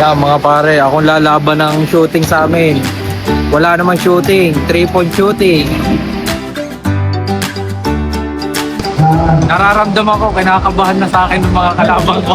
Yan mga pare, akong lalaban ng shooting sa amin. Wala namang shooting, 3 point shooting. Nararamdaman ko, kinakabahan na sa akin ng mga kalabang ko.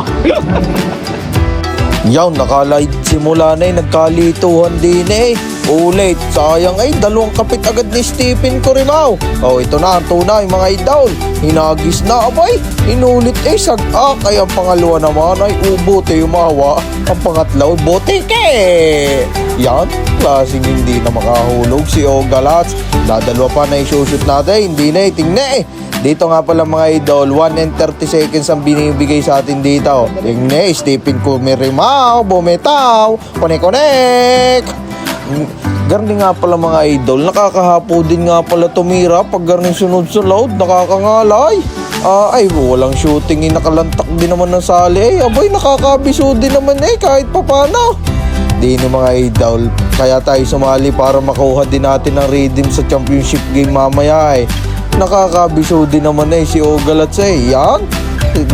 Yaw, nakalight simula na eh, nagkalituhan din eh. Ulit, sayang ay, dalawang kapit agad ni Stephen Corimaw. Oh, ito na ang tunay mga idol. Hinagis na, abay, inulit eh, sagak. Ay, ang pangalawa naman ay ubote yumawa. Ang pangatlo, botike. Yan, klaseng hindi na makahulog si Ogalats. Dadalwa pa na isushoot natin, hindi na eh, tingnan eh. Dito nga pala mga idol, 1 and 30 seconds ang binibigay sa atin dito. Tingnan, Stephen Kumirimaw, bumitaw, konek-konek. Garni nga pala mga idol, nakakahapo din nga pala tumira pag garni sunod sa load, nakakangalay. Ah, ay, walang shooting, eh, nakalantak din naman ng sali. Eh, abay, nakakabiso din naman eh, kahit papano. Di ni mga idol, kaya tayo sumali para makuha din natin ang redeem sa championship game mamaya eh. Nakakabiso din naman eh si Ogalats eh. Yan.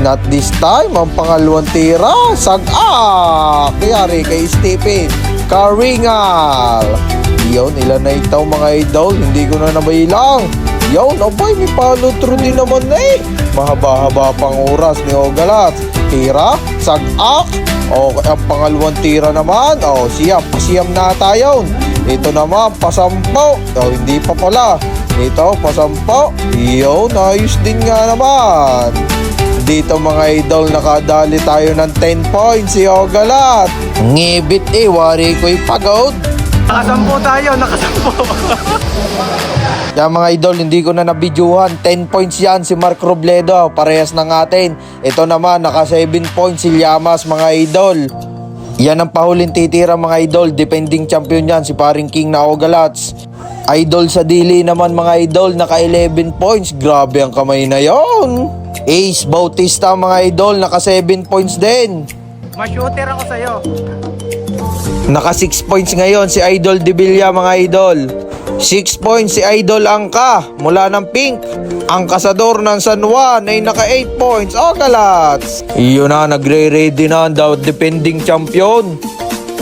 Not this time. Ang pangalawang tira. Sag-ak. Kayari kay Stephen. Karingal. Yun, ilan na itaw mga idol. Hindi ko na nabaylang. Yun, abay, may through din naman eh. Mahaba-haba pang oras ni Ogalats. Tira. Sag-ak. O, ang pangalawang tira naman. O, siyam. Siyam na tayo. Ito naman, pasampo. O, hindi pa pala. Ito, pasampo. Yun, ayos din nga naman. Dito mga idol, nakadali tayo ng 10 points si Ogalat. Ngibit eh, wari ko'y pagod. Nakasampo tayo, nakasampo. Yan mga idol, hindi ko na nabidyuhan. 10 points yan si Mark Robledo. Parehas ng atin. Ito naman, naka 7 points si Llamas mga idol. Yan ang pahuling titira mga idol. Defending champion yan si paring King na Ogalats. Idol sa dili naman mga idol, naka 11 points. Grabe ang kamay na yon. Ace Bautista mga idol, naka 7 points din. Ma-shooter ako sa'yo. Naka 6 points ngayon si Idol De Villa mga idol. 6 points si Idol Angka mula ng Pink. Ang kasador ng San Juan ay naka 8 points. Oh, galats! Iyon na, nagre-ready na ang daw defending champion.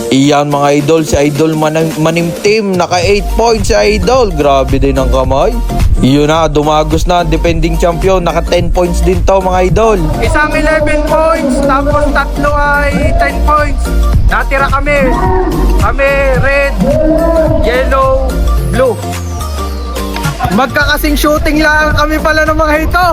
Iyan mga idol, si Idol Manim, Manim Team, naka 8 points si Idol. Grabe din ang kamay. Iyon na, dumagos na defending champion, naka 10 points din to mga idol. Isang 11 points, tapos tatlo ay 10 points. Natira kami. Kami red, yellow, blue. Magkakasing shooting lang kami pala ng mga ito.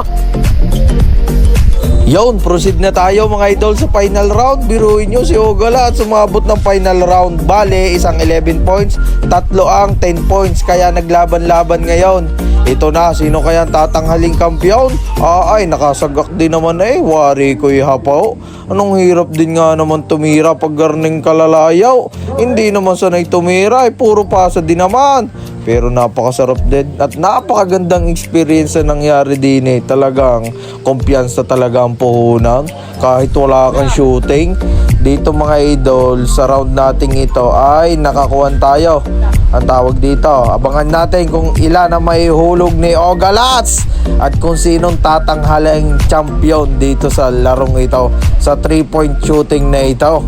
Yon, proceed na tayo mga idol sa final round. Biruin nyo si Ogala at sumabot ng final round. Bale, isang 11 points, tatlo ang 10 points. Kaya naglaban-laban ngayon. Ito na, sino kaya ang tatanghaling kampiyon? Ah, ay, nakasagak din naman eh. Wari ko hapaw. Anong hirap din nga naman tumira pag garning kalalayaw. Hindi naman sanay tumira, eh, puro pasa din naman. Pero napakasarap din at napakagandang experience na nangyari din eh. Talagang kumpiyansa talaga ang puhunan. Kahit wala kang shooting. Dito mga idol, sa round nating ito ay nakakuhan tayo. Ang tawag dito, abangan natin kung ilan ang may hulog ni Ogalats at kung sinong tatanghalang champion dito sa larong ito sa 3 point shooting na ito.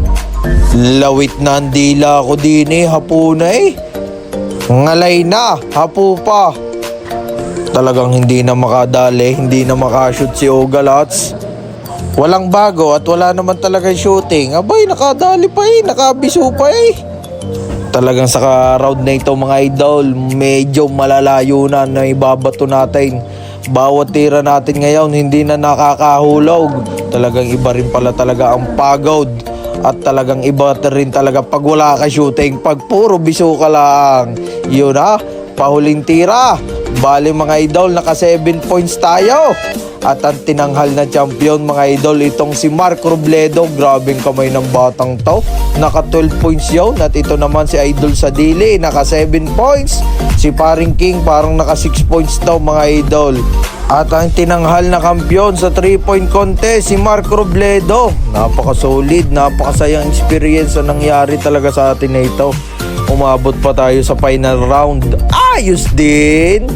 Lawit na ang dila ko din eh, hapuna eh. Ngalay na, hapo pa. Talagang hindi na makadali, hindi na makashoot si Ogalats. Walang bago at wala naman talaga shooting. Abay, nakadali pa eh, nakabiso pa eh. Talagang sa round na ito mga idol, medyo malalayo na na ibabato natin. Bawat tira natin ngayon, hindi na nakakahulog. Talagang iba rin pala talaga ang pagod. At talagang iba rin talaga pag wala ka shooting, pag puro biso ka lang. Yun na, pahuling tira. Bali mga idol, naka 7 points tayo. At ang tinanghal na champion mga idol, itong si Mark Robledo. Grabing kamay ng batang to. Naka 12 points yun. At ito naman si Idol Sadili, naka 7 points. Si Paring King parang naka 6 points daw mga idol. At ang tinanghal na kampiyon sa 3-point contest, si Mark Robledo. Napaka-solid, napakasayang experience na nangyari talaga sa atin na ito. Umabot pa tayo sa final round. Ayos din!